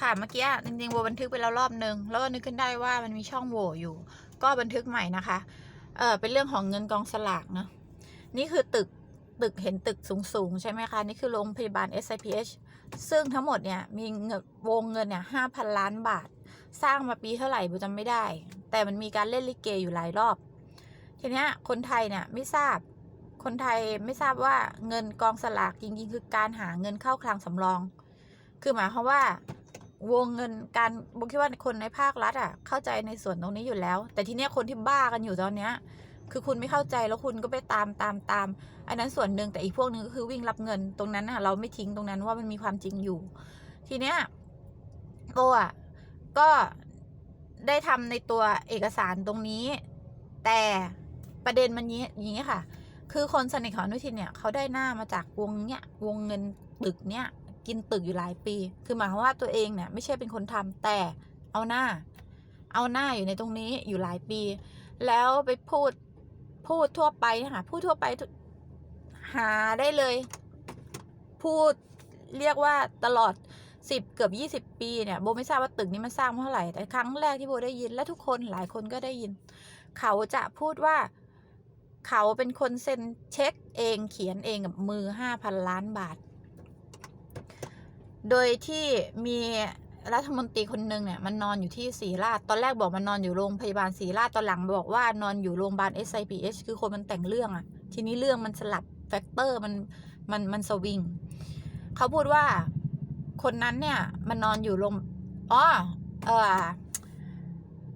ค่ะเมื่อกี้จริงๆโบบันทึกไปแล้วรอบนึง แล้วก็นึกขึ้นได้ว่ามันมีช่องโหว่อยู่ ก็บันทึกใหม่นะคะ เออเป็นเรื่องของเงินกองสลากเนาะนี่คือตึกตึกเห็นตึกสูงๆ ใช่ไหมคะ นี่คือโรงพยาบาล SIPH ซึ่งทั้งหมดเนี่ย มีเงินวงเงินเนี่ยห้าพันล้านบาท สร้างมาปีเท่าไหร่โบจำไม่ได้ แต่มันมีการเล่นลิเกอยู่หลายรอบ ทีนี้คนไทยเนี่ยไม่ทราบคนไทยไม่ทราบว่าเงินกองสลากจริงๆ คือการหาเงินเข้าคลังสำรอง คือหมายความว่า วงเงินการบุคิดว่าคนในภาครัฐอะ เข้าใจในส่วนตรงนี้อยู่แล้ว แต่ทีเนี้ยคนที่บ้ากันอยู่ตอนเนี้ย คือคุณไม่เข้าใจแล้วคุณก็ไปตามตามตามอันนั้นส่วนหนึ่งแต่อีกพวกหนึงก็คือวิ่งรับเงินตรงนั้นน่ะเราไม่ทิ้งตรงนั้นว่ามันมีความจริงอยู่ ทีเนี้ยโบอะก็ได้ทำในตัวเอกสารตรงนี้ แต่ประเด็นมันนี้อย่างนี้ค่ะ คือคนสนิทของอนุทินเนี่ยเขาได้หน้ามาจากวงเนี้ยวงเงินตึกเนี้ย กินตึกอยู่หลายปี คือหมายความว่าตัวเองเนี่ยไม่ใช่เป็นคนทำแต่เอาหน้า เอาหน้าอยู่ในตรงนี้อยู่หลายปี แล้วไปพูดพูดทั่วไปค่ะพูดทั่วไปหาได้เลย พูดเรียกว่าตลอดสิบเกือบยี่สิบปีเนี่ยโบไม่ทราบว่าตึกนี้มันสร้างเท่าไหร่แต่ครั้งแรกที่โบได้ยินและทุกคนหลายคนก็ได้ยิน เขาจะพูดว่าเขาเป็นคนเซ็นเช็คเองเขียนเองกับมือห้าพันล้านบาท โดยที่มีรัฐมนตรีคนหนึ่งเนี่ยมันนอนอยู่ที่ศรีราชตอนแรกบอกมันนอนอยู่โรงพยาบาลศรีราชตอนหลังบอกว่านอนอยู่โรงพยาบาล SIPH คือคนมันแต่งเรื่องอะทีนี้เรื่องมันสลับแฟกเตอร์มันมันมันสวิงเขาพูดว่าคนนั้นเนี่ยมันนอนอยู่โรงอ๋อเออ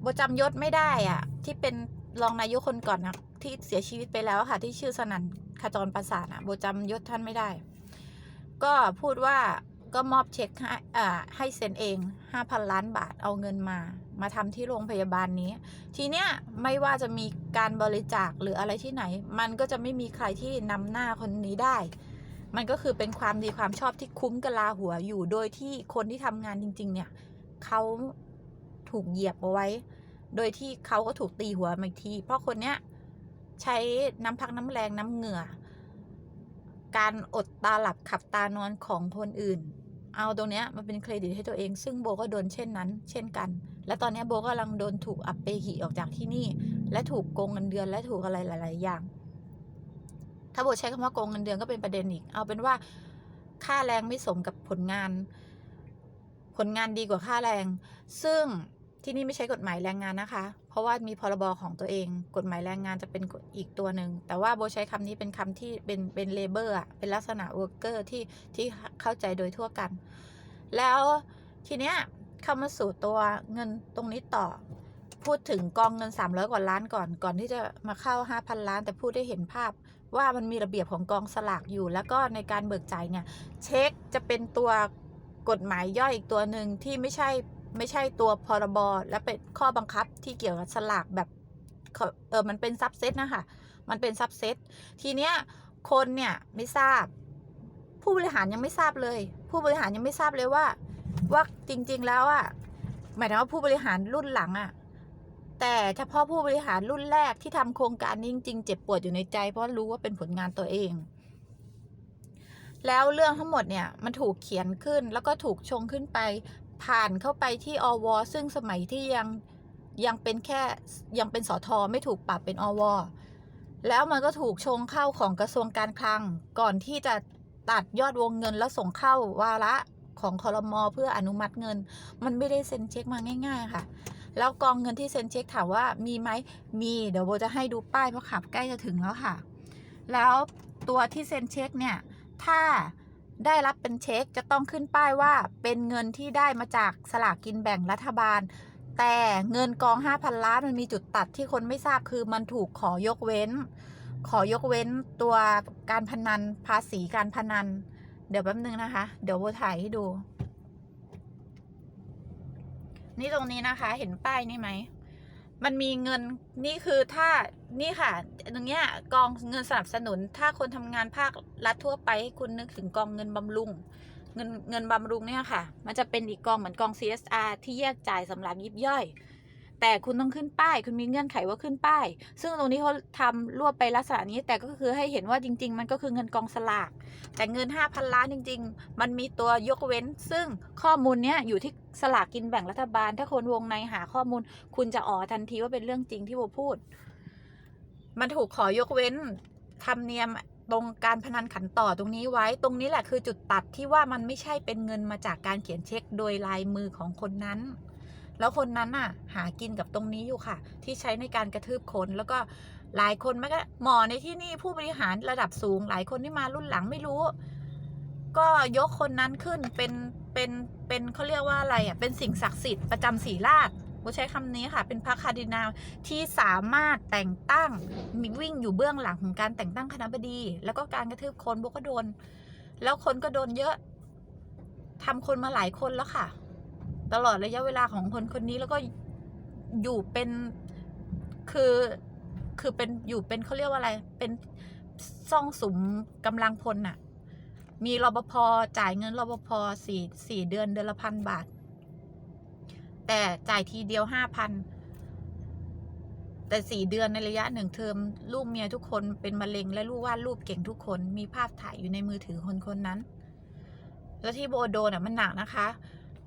บจำยศไม่ได้อะที่เป็นรองนายกคนก่อนนะที่เสียชีวิตไปแล้วค่ะ ที่ชื่อสนันขจรประสาทอะโบจำยศท่านไม่ได้ ก็พูดว่า ก็มอบเช็คให้ให้เซ็นเองห้าพันล้านบาทเอาเงินมา มาทำที่โรงพยาบาลนี้ ทีเนี้ยไม่ว่าจะมีการบริจาคหรืออะไรที่ไหน มันก็จะไม่มีใครที่นำหน้าคนนี้ได้ มันก็คือเป็นความดีความชอบที่คุ้มกะลาหัวอยู่ โดยที่คนที่ทำงานจริง ๆ เนี่ยเขาถูกเหยียบเอาไว้ โดยที่เขาก็ถูกตีหัวมาอีกที เพราะคนเนี้ยใช้น้ำพักน้ำแรงน้ำเหงื่อการอดตาหลับขับตานอนของคนอื่น เอาตรงเนี้ยมาเป็นเครดิตให้ตัวเอง ซึ่งโบก็โดนเช่นนั้น เช่นกัน และตอนนี้โบก็กำลังโดนถูกอัปเปหิออกจากที่นี่ และถูกโกงเงินเดือนและถูกอะไรหลาย ๆ อย่าง ถ้าโบใช้คำว่าโกงเงินเดือนก็เป็นประเด็นอีก เอาเป็นว่าค่าแรงไม่สมกับผลงาน ผลงานดีกว่าค่าแรง ซึ่ง ที่นี่ไม่ใช้กฎหมายแรงงานนะคะ เพราะว่ามีพรบของตัวเอง กฎหมายแรงงานจะเป็นอีกตัวหนึ่ง แต่ว่าโบใช้คำนี้เป็นคำที่เป็นเป็นเลเบอร์อะเป็นลักษณะเวิร์กเกอร์ที่ที่เข้าใจโดยทั่วกัน แล้วทีเนี้ยเข้ามาสู่ตัวเงินตรงนี้ต่อ พูดถึงกองเงิน 300 กว่าล้านก่อน ก่อนที่จะมาเข้า 5,000 ล้าน แต่พูดได้เห็นภาพว่ามันมีระเบียบของกองสลากอยู่ แล้วก็ในการเบิกจ่ายเนี่ย เช็คจะเป็นตัวกฎหมายย่อยอีกตัวหนึ่งที่ไม่ใช่ ไม่ใช่ตัวพรบและเป็นข้อบังคับที่เกี่ยวกับสลากแบบเออมันเป็นซับเซตนะคะมันเป็นซับเซตทีเนี้ยคนเนี่ยไม่ทราบ ผู้บริหารยังไม่ทราบเลย ผู้บริหารยังไม่ทราบเลยว่า ว่าจริงๆแล้วอะ่ะหมายถึงว่าผู้บริหารรุ่นหลังอะ่ะแต่เฉพาะผู้บริหารรุ่นแรกที่ทำโครงการนี้จริงๆเจ็บปวดอยู่ในใจ เพราะรู้ว่าเป็นผลงานตัวเอง แล้วเรื่องทั้งหมดเนี่ยมันถูกเขียนขึ้นแล้วก็ถูกชงขึ้นไป ผ่านเข้าไปที่อวซึ่งสมัยที่ยังยังเป็นแค่ยังเป็นสอทอไม่ถูกปรับเป็นอวแล้วมันก็ถูกชงเข้าของกระทรวงการคลัง ก่อนที่จะตัดยอดวงเงินแล้วส่งเข้าวาระของคอรมอเพื่ออนุมัติเงิน มันไม่ได้เซ็นเช็คมาง่าย ๆ ค่ะ แล้วกองเงินที่เซ็นเช็คถามว่ามีไหมมีเดี๋ยวโบจะให้ดูป้ายเพราะขับใกล้จะถึงแล้วค่ะ แล้วตัวที่เซ็นเช็คเนี่ย ถ้า ได้รับเป็นเช็คจะต้องขึ้นป้ายว่าเป็นเงินที่ได้มาจากสลากกินแบ่งรัฐบาล แต่เงินกอง 5,000 ล้านมันมีจุดตัดที่คนไม่ทราบคือมันถูกขอยกเว้น ขอยกเว้นตัวการพนันภาษีการพนัน เดี๋ยวแป๊บนึงนะคะ เดี๋ยวโบถ่ายให้ดู นี่ตรงนี้นะคะ เห็นป้ายนี่ไหม มันมีเงินนี่คือถ้านี่ค่ะตรงเนี้ยกองเงินสนับสนุน ถ้าคนทำงานภาครัฐทั่วไปให้คุณนึกถึงกองเงินบำรุง เงินเงินบำรุงเนี่ยค่ะ มันจะเป็นอีกกองเหมือนกอง CSR ที่แยกจ่ายสำหรับยิบย่อย แต่คุณต้องขึ้นป้าย คุณมีเงื่อนไขว่าขึ้นป้าย ซึ่งตรงนี้เขาทำรวบไปลักษณะนี้ แต่ก็คือให้เห็นว่าจริง ๆ มันก็คือเงินกองสลาก แต่เงิน 5,000 ล้านจริง ๆ มันมีตัวยกเว้น ซึ่งข้อมูลเนี้ยอยู่ที่สลากกินแบ่งรัฐบาล ถ้าคนวงในหาข้อมูล คุณจะอ๋อทันทีว่าเป็นเรื่องจริงที่โบพูด มันถูกขอยกเว้นธรรมเนียมตรงการพนันขันต่อตรงนี้ไว้ ตรงนี้แหละคือจุดตัดที่ว่ามันไม่ใช่เป็นเงินมาจากการเขียนเช็คโดยลายมือของคนนั้น แล้วคนนั้นน่ะ หากินกับตรงนี้อยู่ค่ะ ที่ใช้ในการกระทืบคนแล้วก็หลายคนไม่ก็หมอในที่นี่ผู้บริหารระดับสูง หลายคนที่มารุ่นหลังไม่รู้ ก็ยกคนนั้นขึ้นเป็นเป็นเป็นเขาเรียกว่าอะไรอะเป็นสิ่งศักดิ์สิทธิ์ประจำศรีราชโบใช้คำนี้ค่ะ เป็นพระคาร์ดินาที่สามารถแต่งตั้งมีวิ่งอยู่เบื้องหลังของการแต่งตั้งคณะบดี แล้วก็การกระทืบคนโบก็โดน แล้วคนก็โดนเยอะทำคนมาหลายคนแล้วค่ะ ตลอดระยะเวลาของคนคนนี้แล้วก็อยู่เป็นคือคือเป็นอยู่เป็นเขาเรียกว่าอะไร เป็นซ่องสุมกำลังพลน่ะ มีรปภจ่ายเงินรปภสี่สี่เดือนเดือนละพันบาท แต่จ่ายทีเดียวห้าพันแต่สี่เดือนในระยะหนึ่งเทอมลูกเมียทุกคนเป็นมะเร็งและลูกวาดรูปเก่งทุกคน มีภาพถ่ายอยู่ในมือถือคนคนนั้น แล้วที่โบโดนอะมันหนักนะคะ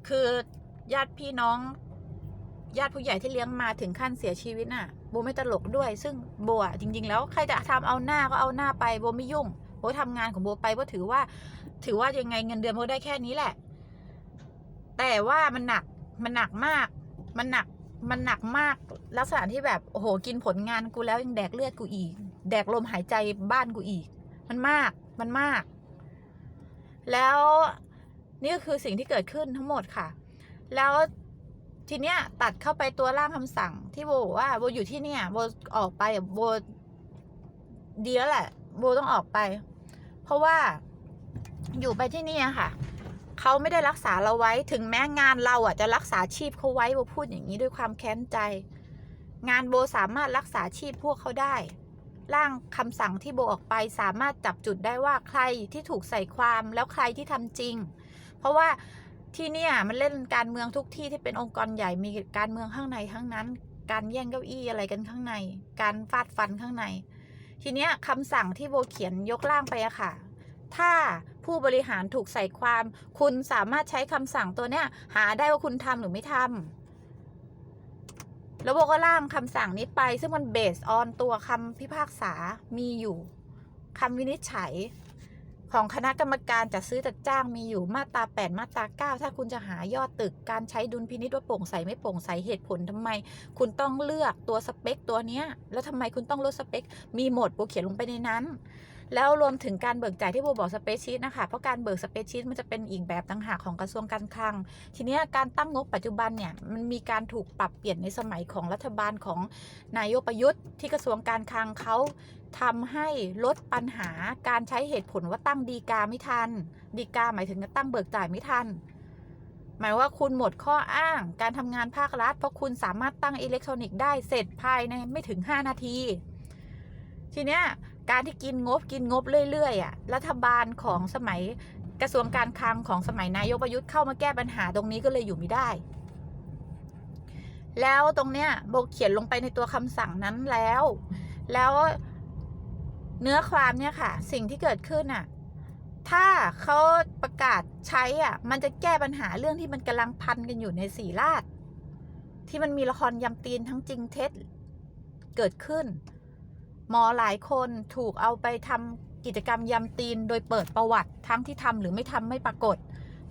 คือ ญาติพี่น้อง ญาติผู้ใหญ่ที่เลี้ยงมาถึงขั้นเสียชีวิตน่ะโบไม่ตลกด้วย ซึ่งโบอะจริง ๆ แล้วใครจะทำเอาหน้าก็เอาหน้าไปโบไม่ยุ่งโบทำงานของโบไปโบถือว่า ถือว่ายังไงเงินเดือนโบได้แค่นี้แหละ แต่ว่ามันหนักมันหนักมาก มันหนักมันหนักมากลักษณะที่แบบโอ้โหกินผลงานกูแล้วยังแดกเลือดกูอีก แดกลมหายใจบ้านกูอีก มันมากมันมาก แล้วนี่ก็คือสิ่งที่เกิดขึ้นทั้งหมดค่ะ แล้วทีเนี้ยตัดเข้าไปตัวร่างคำสั่ง ที่โบบอกว่าโบอยู่ที่เนี่ยโบออกไปโบดีแล้วแหละโบต้องออกไป เพราะว่าอยู่ไปที่เนี่ยค่ะ เขาไม่ได้รักษาเราไว้ถึงแม้งานเราอะจะรักษาชีพเขาไว้โบพูดอย่างนี้ด้วยความแค้นใจ งานโบสามารถรักษาชีพพวกเขาได้ ร่างคำสั่งที่โบออกไปสามารถจับจุดได้ว่าใครที่ถูกใส่ความแล้วใครที่ทำจริง เพราะว่า ที่เนี่ยมันเล่นการเมืองทุกที่ที่เป็นองค์กรใหญ่มีการเมืองข้างในทั้งนั้น การแย่งเก้าอี้อะไรกันข้างใน การฟาดฟันข้างใน ทีเนี้ยคำสั่งที่โบเขียนยกร่างไปอะค่ะ ถ้าผู้บริหารถูกใส่ความ คุณสามารถใช้คำสั่งตัวเนี้ย หาได้ว่าคุณทำหรือไม่ทำแล้วโบก็ร่างคำสั่งนี้ไป ซึ่งมันเบสออนตัวคำพิพากษามีอยู่คำวินิจฉัย ของคณะกรรมการจัดซื้อจัดจ้างมีอยู่มาตรา 8 มาตรา 9 ถ้าคุณจะหายอดตึกการใช้ดุลพินิจว่าโปร่งใสไม่โปร่งใสเหตุผลทำไม คุณต้องเลือกตัวสเปคตัวเนี้ย แล้วทำไมคุณต้องลดสเปค มีหมดโบเขียนลงไปในนั้น แล้วรวมถึงการเบิกจ่ายที่โบบอกสเปซชีตนะคะ เพราะการเบิกสเปซชีตมันจะเป็นอีกแบบต่างหากของกระทรวงการคลัง ทีนี้การตั้งงบปัจจุบันเนี่ยมันมีการถูกปรับเปลี่ยนในสมัยของรัฐบาลของนายกประยุทธ์ที่กระทรวงการคลังเขาทำให้ลดปัญหาการใช้เหตุผลว่าตั้งดีกาไม่ทัน ดีกาหมายถึงตั้งเบิกจ่ายไม่ทัน หมายว่าคุณหมดข้ออ้าง การทำงานภาครัฐ เพราะคุณสามารถตั้งอิเล็กทรอนิกส์ได้เสร็จภายในไม่ถึง 5 นาที ทีเนี้ย การที่กินงบกินงบเรื่อยๆอะรัฐบาลของสมัยกระทรวงการคลังของสมัยนายกประยุทธ์เข้ามาแก้ปัญหาตรงนี้ก็เลยอยู่ไม่ได้ แล้วตรงเนี้ยโบเขียนลงไปในตัวคำสั่งนั้นแล้ว แล้วเนื้อความเนี่ยค่ะ สิ่งที่เกิดขึ้นอะ ถ้าเขาประกาศใช้อะ มันจะแก้ปัญหาเรื่องที่มันกำลังพันกันอยู่ในสีราชที่มันมีละครยำตีนทั้งจริงเท็จเกิดขึ้น หมอหลายคนถูกเอาไปทำกิจกรรมยำตีนโดยเปิดประวัติทั้งที่ทำหรือไม่ทำไม่ปรากฏ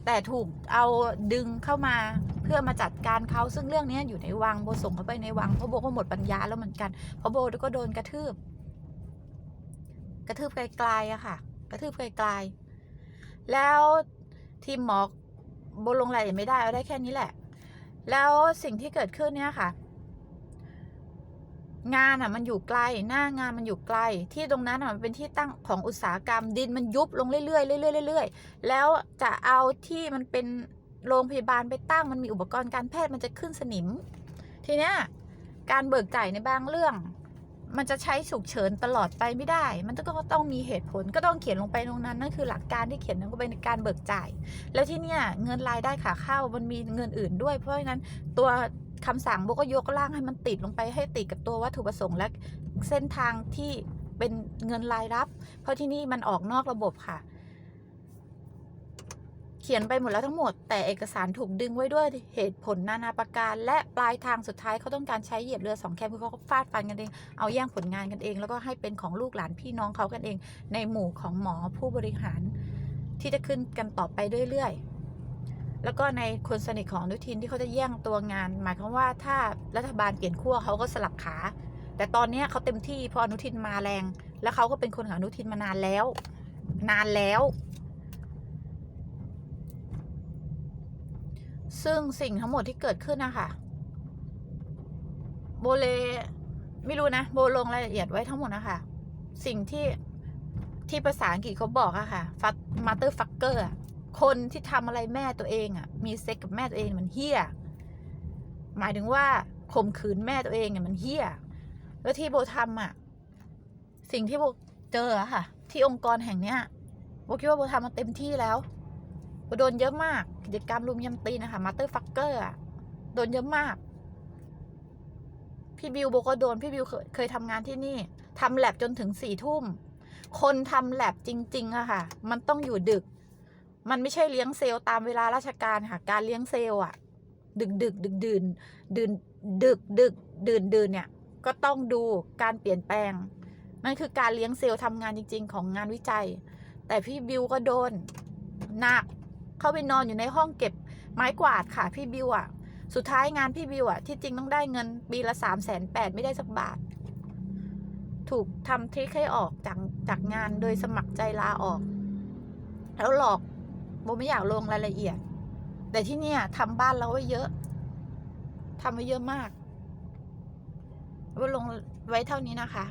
แต่ถูกเอาดึงเข้ามาเพื่อมาจัดการเขาซึ่งเรื่องนี้อยู่ในวังโบส่งเขาไปในวังเพราะโบก็หมดปัญญาแล้วเหมือนกันเพราะโบก็โดนกระทืบ กระทืบไกลๆอะค่ะ กระทืบไกลๆแล้วทีมหมอโบลงรายละเอียดไม่ได้เอาได้แค่นี้แหละ แล้วสิ่งที่เกิดขึ้นเนี่ยค่ะ งานอะมันอยู่ไกลหน้างานมันอยู่ไกล ที่ตรงนั้นอะมันเป็นที่ตั้งของอุตสาหกรรมดินมันยุบลงเรื่อยๆเรื่อยๆเรื่อยๆแล้วจะเอาที่มันเป็นโรงพยาบาลไปตั้งมันมีอุปกรณ์การแพทย์มันจะขึ้นสนิม ทีเนี้ยการเบิกจ่ายในบางเรื่อง มันจะใช้ฉุกเฉินตลอดไปไม่ได้ มันก็ต้องมีเหตุผลก็ต้องเขียนลงไปตรงนั้นนั่นคือหลักการที่เขียนลงไปในการเบิกจ่าย แล้วที่เนี่ยเงินรายได้ขาเข้ามันมีเงินอื่นด้วย เพราะฉะนั้นตัว คำสั่งโบก็ยกร่างให้มันติดลงไปให้ติดกับตัววัตถุประสงค์และเส้นทางที่เป็นเงินรายรับ เพราะที่นี่มันออกนอกระบบค่ะ เขียนไปหมดแล้วทั้งหมด แต่เอกสารถูกดึงไว้ด้วยเหตุผลนานาประการ และปลายทางสุดท้ายเขาต้องการใช้เหยียบเรือสองแคมคือเขาก็ฟาดฟันกันเองเอาแย่งผลงานกันเอง แล้วก็ให้เป็นของลูกหลานพี่น้องเขากันเอง ในหมู่ของหมอผู้บริหาร ที่จะขึ้นกันต่อไปเรื่อยๆ แล้วก็ในคนสนิทของอนุทินที่เขาจะแย่งตัวงาน หมายความว่าถ้ารัฐบาลเปลี่ยนขั้วเขาก็สลับขา แต่ตอนนี้เขาเต็มที่เพราะอนุทินมาแรง แล้วเขาก็เป็นคนของอนุทินมานานแล้ว นานแล้ว ซึ่งสิ่งทั้งหมดที่เกิดขึ้นนะคะโบเลไม่รู้นะ โบลงรายละเอียดไว้ทั้งหมดนะคะสิ่งที่ที่ภาษาอังกฤษเขาบอกอะค่ะฟักมาเตอร์ฟักเกอร์ คนที่ทำอะไรแม่ตัวเองอะมีเซ็กกับแม่ตัวเองมันเฮี้ย หมายถึงว่าข่มขืนแม่ตัวเองเนี่ยมันเฮี้ย แล้วที่โบทำอะ สิ่งที่โบเจอค่ะ ที่องค์กรแห่งเนี้ยโบคิดว่าโบทำมาเต็มที่แล้วโบโดนเยอะมาก กิจกรรมรุมยำตีนะคะมาเตอร์ฟักเกอร์อะโดนเยอะมาก พี่บิวโบก็โดน พี่บิวเคยเคยทำงานที่นี่ทำแลบจนถึงสี่ทุ่ม คนทำแลบจริง ๆอะค่ะ มันต้องอยู่ดึก มันไม่ใช่เลี้ยงเซลล์ตามเวลาราชการค่ะ การเลี้ยงเซลล์อะดึกดึกดึกดื่นดื่นดึกดึกดื่นดื่นเนี่ยก็ต้องดูการเปลี่ยนแปลงนั่นคือการเลี้ยงเซลล์ทำงานจริง ๆ ของงานวิจัย แต่พี่บิวก็โดนหนักเข้าไปนอนอยู่ในห้องเก็บไม้กวาดค่ะพี่บิวอะ สุดท้ายงานพี่บิวอะที่จริงต้องได้เงินปีละสามแสนแปดไม่ได้สักบาท ถูกทำทริคให้ออกจากจากงานโดยสมัครใจลาออก แล้วหลอก โบไม่อยากลงรายละเอียด แต่ที่เนี่ยทำบ้านเราไว้เยอะทำไว้เยอะมากโบลงไว้เท่านี้นะคะ